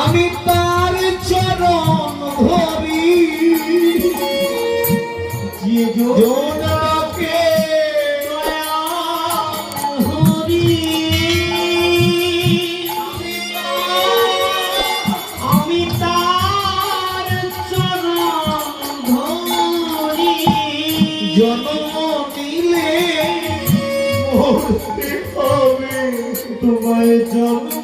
আমি তার চরণ ধরি। যে জোনাকে হরি আমি তার চরণ ধরি। জন্ম হবে। তোমায় জন্ম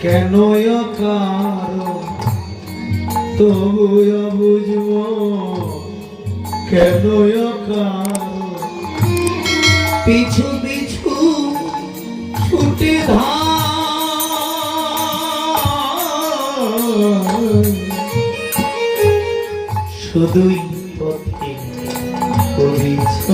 কেন কার তবু বুঝব কেন কার পিছু পিছু ছুটে শুধুই পথে করিছ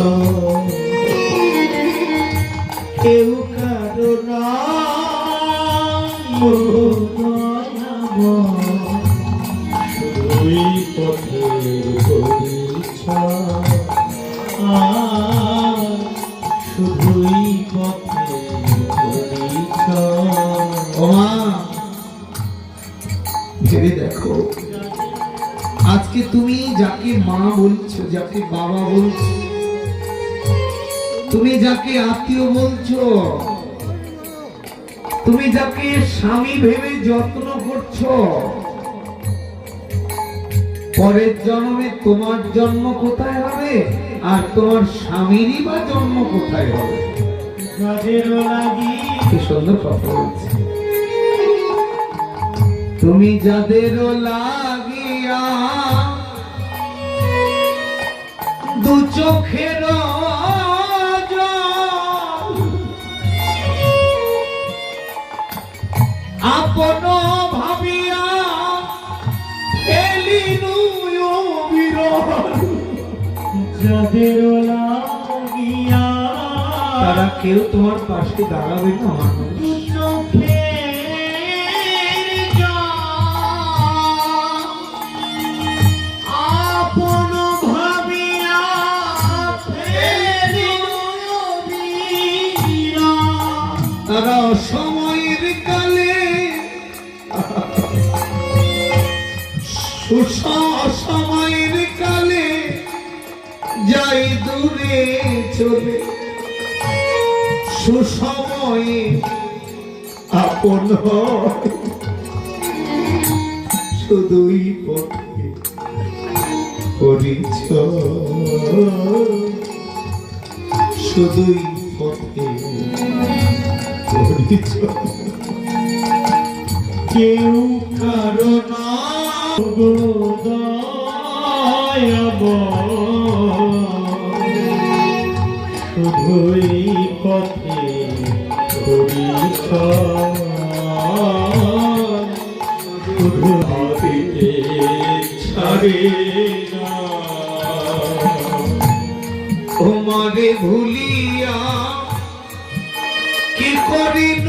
ভেবে দেখো। আজকে তুমি যাকে মা বলছো যাকে বাবা বলছো তুমি যাকে আত্মীয় বলছো তুমি যাকে স্বামী ভেবে যত্ন করছ পরের জন্মে তোমার জন্ম কোথায় হবে আর তোমার স্বামীরই বা জন্ম কোথায় হবে? কি সুন্দর কথা বলছে। তুমি যাদের লাগিয়া দু চোখের আপন ভাবিয়া এলিনু বিরল যাদের লাগিয়া তারা কেউ তোমার পাশে দাঁড়াবে না। মানুষ সুসময়ের কালে যাই দূরে চলে। সুসময়ে আপন। শুধুই করিছ শুধুই পথে কেউ কারণ শুধুই পথে করিছ ছাড়ে তোমারে ভুলিয়া কি করিন?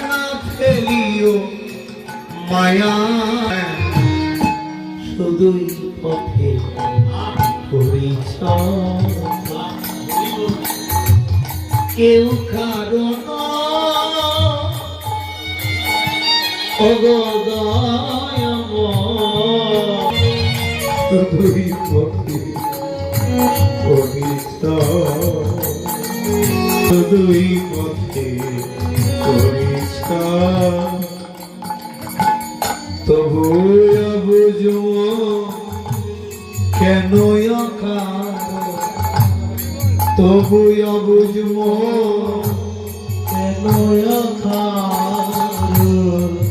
মায়া শুধুই পথে কেউ কারণ শুধুই পথে কেন তবু বুঝব কেন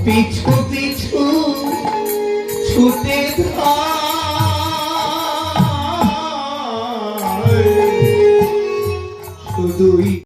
পিছু পিছু ছুটে